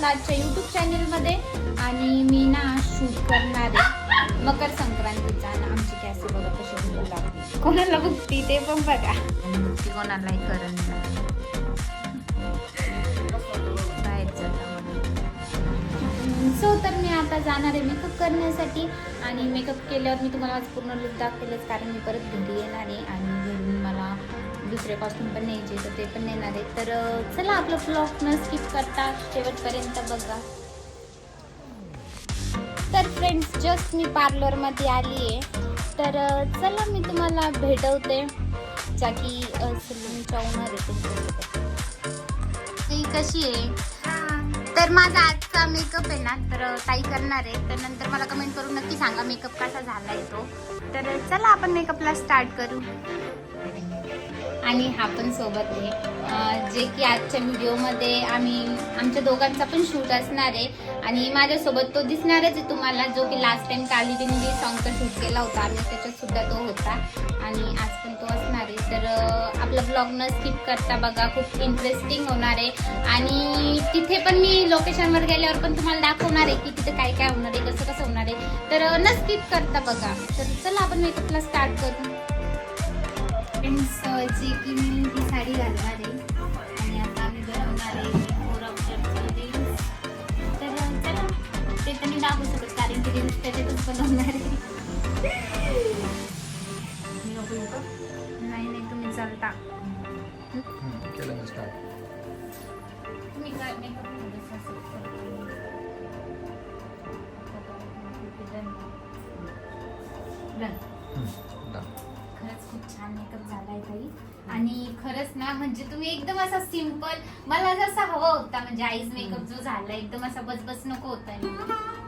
आपलं आजच्या यूट्यूब चॅनलमध्ये आणि मी ना शूट करणार आहे. मकर संक्रांतीचा आणि आमची कॅसे बघा कशी कोणाला बघती ते पण बघा. मुक्ती कोणालाही करण सो तर मी आता जाणार आहे मेकअप करण्यासाठी. आणि मेकअप केल्यावर मी तुम्हाला आज पूर्ण लुक दाखवेलच कारण मी परत घरी येणार आहे. आणि दुसरे पण न्यायचे तर ते पण नेणार आहे तर चला आपलं ब्लॉग न स्किप करता शेवटपर्यंत बघा. तर फ्रेंड्स जस्ट मी पार्लरमध्ये आली आहे तर चला मी तुम्हाला भेटवते. ज्या की सलूनच्या ओनर आहे ती कशी आहे? तर माझा आजचा मेकअप आहे ना तर ताई करणार आहे. तर नंतर मला कमेंट करून नक्की सांगा मेकअप कसा झाला आहे तो. तर चला आपण मेकअपला स्टार्ट करू. आणि हा पण सोबत आहे. जे की आजच्या व्हिडिओमध्ये आम्ही आमच्या दोघांचा पण शूट असणार आहे. आणि माझ्यासोबत तो दिसणारच आहे तुम्हाला जो की लास्ट टाइम काली जे सॉन्गचा शूट केला होता आम्ही त्याच्यात सुद्धा तो होता. आणि आज पण तो असणार आहे. तर आपला ब्लॉग न स्किप करता बघा खूप इंटरेस्टिंग होणार आहे. आणि तिथे पण मी लोकेशनवर गेल्यावर पण तुम्हाला दाखवणार आहे की तिथे काय काय होणार आहे कसं कसं होणार आहे. तर न स्किप करता बघा. तर चला आपण मेकअपला स्टार्ट करू. फ्रेंड्स जे की मी ही साडी घालणार. आहे आणि आता आम्ही बनवणार आहे फोर ऑप्शनचं रील्स तर चला ते तर मी दाखवू शकत कारण की रील्स त्याच्यातच बनवणार. आहे नाही नाही तुम्ही चालता तुम्ही काय मेकअप खूप छान मेकअप झालाय ताई. आणि खरंच ना म्हणजे तुम्ही एकदम असा सिंपल मला जसा हवा होता म्हणजे आईज मेकअप जो झाला एकदम असा बसबस नको होता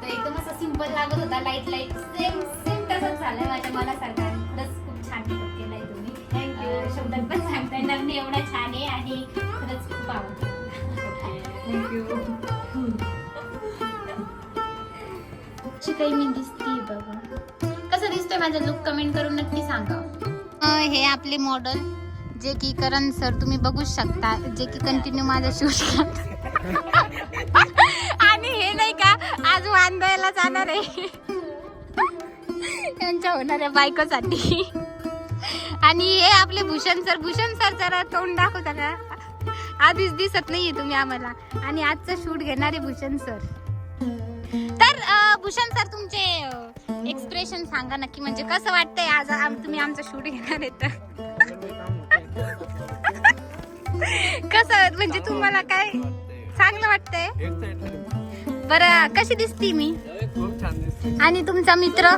तर एकदम असा सिंपल लागत होता लाइट लाइट सेम सेम तसंच झालाय माझ्या मनासारखा. आणि खरंच खूप छान मेकअप केलाय तुम्ही. थँक्यू शब्दात पण सांगता येणार नाही एवढा छान आहे आणि खरंच खूप आवडतं. थँक्यू काही मी दिसते बघा. कसं दिसतोय माझा लुक कमेंट करून नक्की सांगा. हे आपले मॉडल जे की करण सर तुम्ही बघू शकता. जे की कंटिन्यू माझ्या शूट आणि हे नाही का आज वांदायला जाणार आहे. त्यांच्या होणाऱ्या बायकोसाठी. आणि हे आपले भूषण सर भूषण सर जरा तोंड दाखवता का? आधीच दिसत नाहीये तुम्ही आम्हाला. आणि आजचं शूट घेणारे भूषण सर तर भूषण सर तुमचे एक्सप्रेशन सांगा नक्की. म्हणजे कसं वाटतंय आज आम- तुम्ही आमचं शूट घेणार आहे तर? कसं म्हणजे तुम्हाला काय चांगलं वाटतंय? बरं कशी दिसती मी? आणि तुमचा मित्र?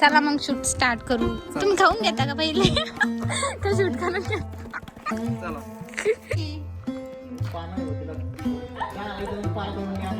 चला मग शूट स्टार्ट करू. तुम्ही खाऊन घेता का पहिले? तर शूट करून घ्या.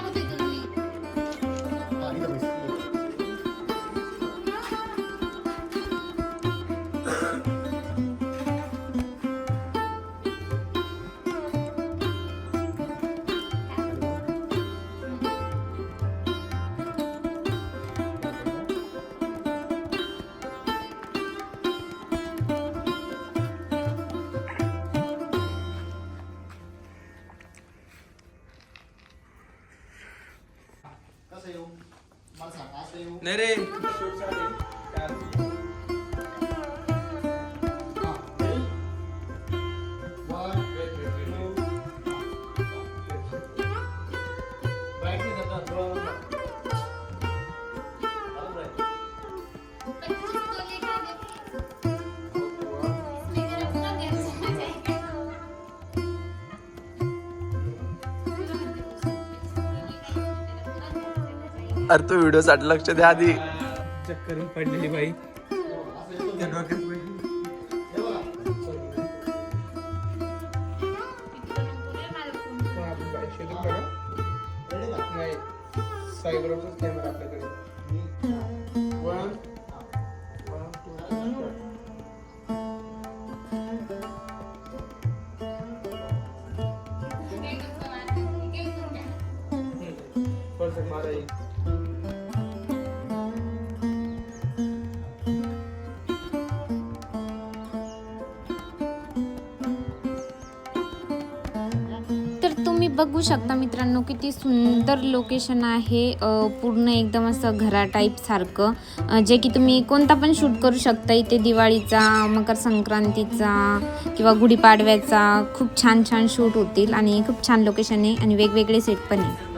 नाही अरे तो व्हिडिओ साठी लक्ष द्या आधी. चक्कर पडलेली बाई. साईबराचाच कॅमेरा तुम्ही बघू शकता मित्रांनो किती सुंदर लोकेशन आहे. पूर्ण एकदम असं घरा टाईप सारखं. अ, जे की तुम्ही कोणता पण शूट करू शकता. इथे दिवाळीचा मकर संक्रांतीचा किंवा गुढीपाडव्याचा खूप छान छान शूट होतील आणि खूप छान लोकेशन आहे आणि वेगवेगळे सेट पण आहे.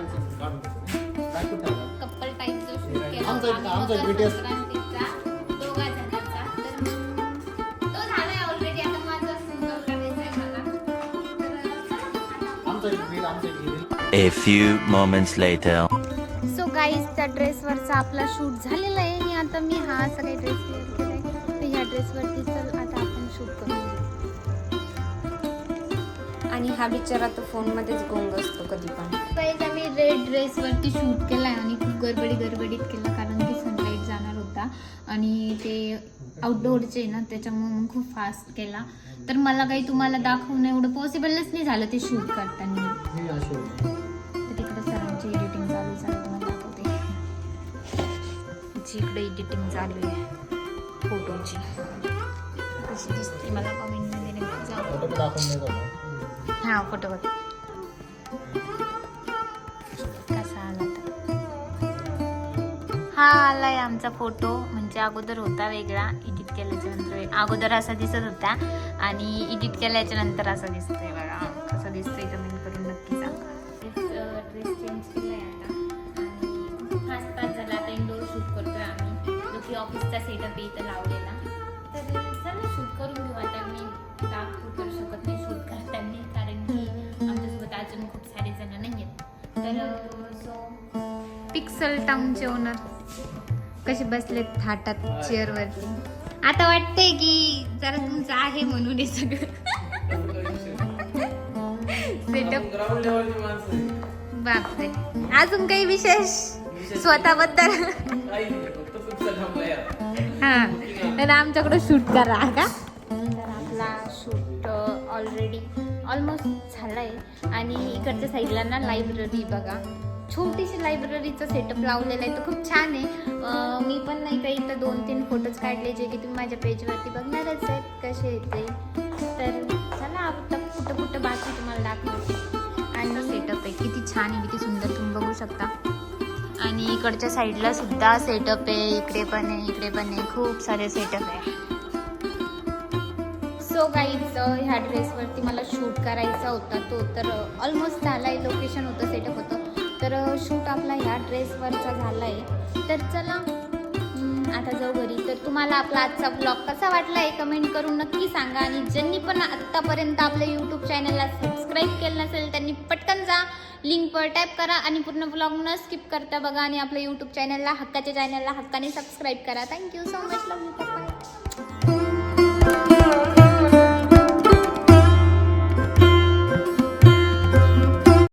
A few moments later. So guys त्या ड्रेसवरचा आपला शूट झालेला आहे. आणि आता मी हा असा काही ड्रेस वेअर केलाय. तर ह्या ड्रेसवरती चल आता आपण शूट घेऊ. आणि हा बिचारा तर फोनमध्येच गोंग असतो कधी पण. गाईज आम्ही रेड ड्रेसवरती शूट केला आहे आणि खूप गडबडी आणि ते आउटडोअरचे ना त्याच्यामुळे मग खूप फास्ट केला. तर मला काही तुम्हाला दाखवणं एवढं पॉसिबलच नाही झालं ते शूट करताना. तर तिकडे सरांची एडिटिंग चालू झाली तुम्हाला दाखवते. इकडे एडिटिंग चालू आहे फोटोची कशी दिसते मला कमेंटमध्ये. हा फोटो हा आलाय आमचा फोटो. म्हणजे अगोदर होता वेगळा एडिट केल्याच्यानंतर अगोदर असा दिसत होता आणि एडिट केल्याच्यानंतर असा दिसतोय बघा. कसा दिसतोय कमेंट करून नक्की सांगा. ड्रेस चेंज केलाय आता. पाच तास झाला आता इंडोर शूट करतोय आम्ही. जो की ऑफिसचा सेटअप इथं लावलेला. तर चला शूट करून घेऊ. आता मी दाखवू करू शकत नाही शूट करताना कारण की आमच्यासोबत अजून खूप सारे जण नाही आहेत तर सो पिक्सल टाउनचे ओनर कसे बसलेत थाटात चेअरवरती आता वाटतंय की जरा तुमचं आहे म्हणून हे सगळं. सेटअप बापरे. अजून काही विशेष स्वतःबद्दल? हा. तर आमच्याकडे शूट करा. का तर आपला शूट ऑलरेडी ऑलमोस्ट झालाय. आणि इकडच्या साईडला ना लायब्ररी बघा. छोटीशी लायब्ररीचं सेटअप लावलेलं आहे. तर खूप छान आहे. मी पण नाही का इथं दोन तीन फोटोज काढले जे की तुम्ही माझ्या पेजवरती बघणारच आहेत. कसे येते तर चला आता कुठं कुठं बाकी तुम्हाला दाखवते. आणि सेटअप आहे. किती छान आहे किती सुंदर तुम्ही बघू शकता. आणि इकडच्या साईडला सुद्धा सेटअप आहे. इकडे पण आहे इकडे पण आहे. खूप सारे सेटअप आहे. सो गाईज ह्या ड्रेसवरती मला शूट करायचा होता. तो तर ऑलमोस्ट झाला आहे लोकेशन होतं सेटअप होतं. तर शूट आपला ह्या ड्रेसवरचा झाला आहे तर चला आता जाऊ घरी. तर तुम्हाला आपला आजचा ब्लॉग कसा वाटला आहे कमेंट करून नक्की सांगा. आणि ज्यांनी पण आत्तापर्यंत आपल्या यूट्यूब चॅनलला सबस्क्राईब केलं नसेल त्यांनी पटकन जा. लिंकवर टॅप करा आणि पूर्ण ब्लॉग न स्किप करता बघा. आणि आपल्या यूट्यूब चॅनलला हक्काच्या चॅनलला हक्काने सबस्क्राईब करा. Thank you so much love you